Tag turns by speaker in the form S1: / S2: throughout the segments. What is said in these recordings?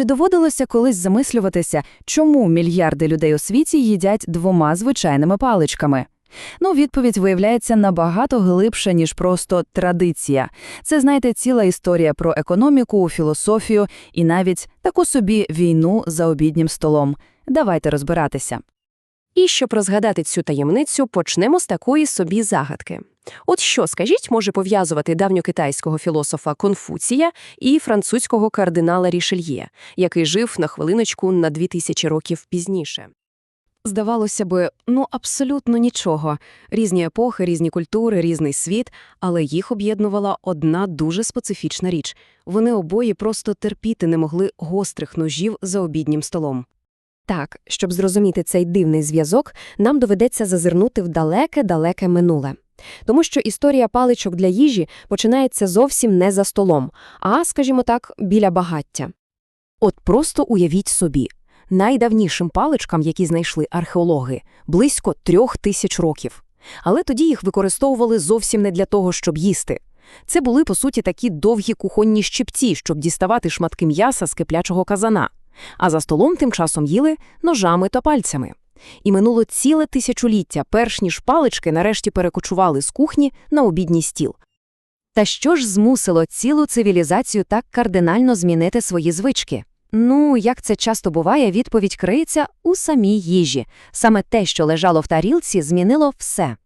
S1: Чи доводилося колись замислюватися, чому мільярди людей у світі їдять двома звичайними паличками? Ну, відповідь виявляється набагато глибша, ніж просто традиція. Це, знаєте, ціла історія про економіку, філософію і навіть таку собі війну за обіднім столом. Давайте розбиратися.
S2: І щоб розгадати цю таємницю, почнемо з такої собі загадки. От що, скажіть, може пов'язувати давньокитайського філософа Конфуція і французького кардинала Рішельє, який жив на хвилиночку на 2000 років пізніше? Здавалося би, ну абсолютно нічого. Різні епохи, різні культури, різний світ, але їх об'єднувала одна дуже специфічна річ. Вони обоє просто терпіти не могли гострих ножів за обіднім столом. Так, щоб зрозуміти цей дивний зв'язок, нам доведеться зазирнути в далеке-далеке минуле. Тому що історія паличок для їжі починається зовсім не за столом, а, скажімо так, біля багаття. От просто уявіть собі, найдавнішим паличкам, які знайшли археологи, близько трьох тисяч років. Але тоді їх використовували зовсім не для того, щоб їсти. Це були, по суті, такі довгі кухонні щипці, щоб діставати шматки м'яса з киплячого казана. А за столом тим часом їли ножами та пальцями. І минуло ціле тисячоліття, перш ніж палички нарешті перекочували з кухні на обідній стіл. Та що ж змусило цілу цивілізацію так кардинально змінити свої звички? Ну, як це часто буває, відповідь криється у самій їжі. Саме те, що лежало в тарілці, змінило все.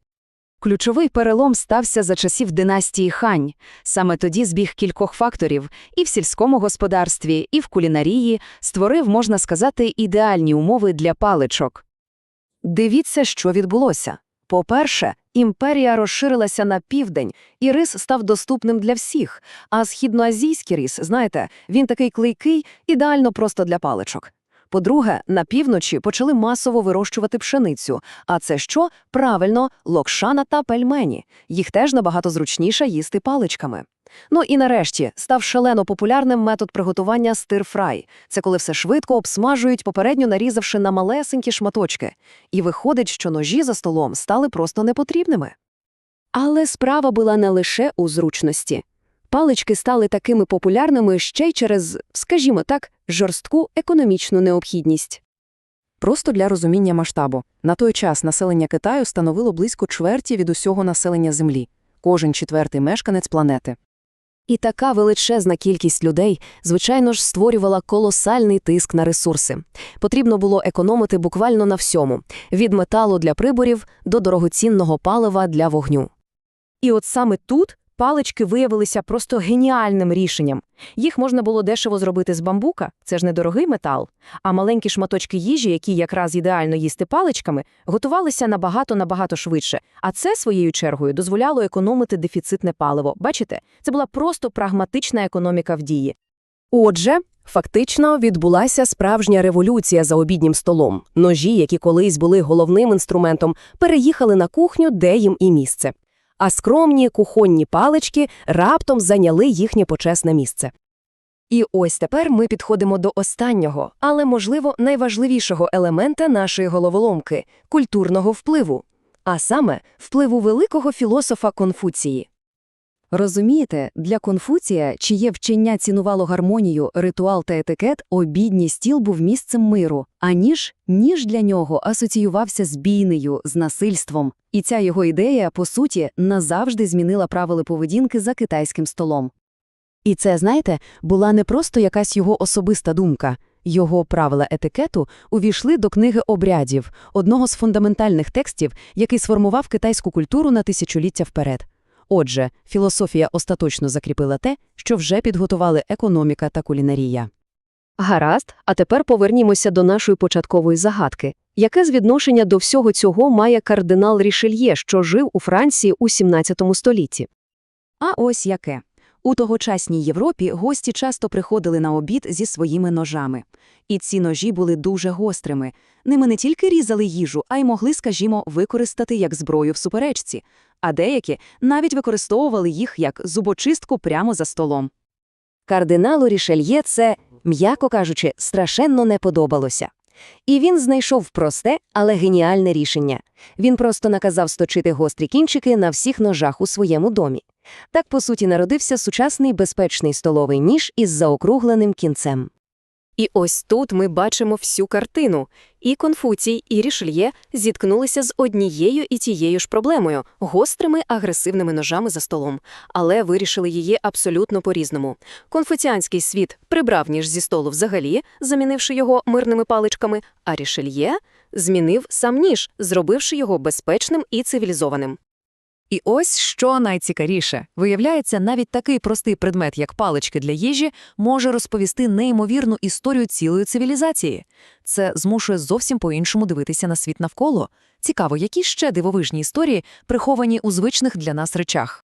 S2: Ключовий перелом стався за часів династії Хань. Саме тоді збіг кількох факторів і в сільському господарстві, і в кулінарії створив, можна сказати, ідеальні умови для паличок. Дивіться, що відбулося. По-перше, імперія розширилася на південь, і рис став доступним для всіх, а східноазійський рис, знаєте, він такий клейкий, ідеально просто для паличок. По-друге, на півночі почали масово вирощувати пшеницю. А це що? Правильно, локшана та пельмені. Їх теж набагато зручніше їсти паличками. Ну і нарешті став шалено популярним метод приготування стир-фрай. Це коли все швидко обсмажують, попередньо нарізавши на малесенькі шматочки. І виходить, що ножі за столом стали просто непотрібними. Але справа була не лише у зручності. Палички стали такими популярними ще й через, скажімо так, жорстку економічну необхідність. Просто для розуміння масштабу. На той час населення Китаю становило близько чверті від усього населення Землі, кожен четвертий мешканець планети. І така величезна кількість людей, звичайно ж, створювала колосальний тиск на ресурси. Потрібно було економити буквально на всьому – від металу для приборів до дорогоцінного палива для вогню. І от саме тут палички виявилися просто геніальним рішенням. Їх можна було дешево зробити з бамбука, це ж недорогий метал, а маленькі шматочки їжі, які якраз ідеально їсти паличками, готувалися набагато-набагато швидше, а це, своєю чергою, дозволяло економити дефіцитне паливо. Бачите, це була просто прагматична економіка в дії. Отже, фактично відбулася справжня революція за обіднім столом. Ножі, які колись були головним інструментом, переїхали на кухню, де їм і місце а скромні кухонні палички раптом зайняли їхнє почесне місце. І ось тепер ми підходимо до останнього, але, можливо, найважливішого елемента нашої головоломки культурного впливу, а саме впливу великого філософа Конфуції. Розумієте, для Конфуція, чиє вчення цінувало гармонію, ритуал та етикет, обідній стіл був місцем миру, а ніж, ніж для нього асоціювався з бійнею, з насильством. І ця його ідея, по суті, назавжди змінила правила поведінки за китайським столом. І це, знаєте, була не просто якась його особиста думка. Його правила етикету увійшли до книги обрядів, одного з фундаментальних текстів, який сформував китайську культуру на тисячоліття вперед. Отже, філософія остаточно закріпила те, що вже підготували економіка та кулінарія. Гаразд, а тепер повернімося до нашої початкової загадки. Яке з відношення до всього цього має кардинал Рішельє, що жив у Франції у 17 столітті?
S1: А ось яке. У тогочасній Європі гості часто приходили на обід зі своїми ножами. І ці ножі були дуже гострими. Ними не тільки різали їжу, а й могли, скажімо, використати як зброю в суперечці, а деякі навіть використовували їх як зубочистку прямо за столом.
S2: Кардиналу Рішельє це, м'яко кажучи, страшенно не подобалося. І він знайшов просте, але геніальне рішення. Він просто наказав сточити гострі кінчики на всіх ножах у своєму домі. Так, по суті, народився сучасний безпечний столовий ніж із заокругленим кінцем. І ось тут ми бачимо всю картину. І Конфуцій, і Рішельє зіткнулися з однією і тією ж проблемою – гострими агресивними ножами за столом. Але вирішили її абсолютно по-різному. Конфуціанський світ прибрав ніж зі столу взагалі, замінивши його мирними паличками, а Рішельє змінив сам ніж, зробивши його безпечним і цивілізованим.
S1: І ось що найцікавіше. Виявляється, навіть такий простий предмет, як палички для їжі, може розповісти неймовірну історію цілої цивілізації. Це змушує зовсім по-іншому дивитися на світ навколо. Цікаво, які ще дивовижні історії приховані у звичних для нас речах.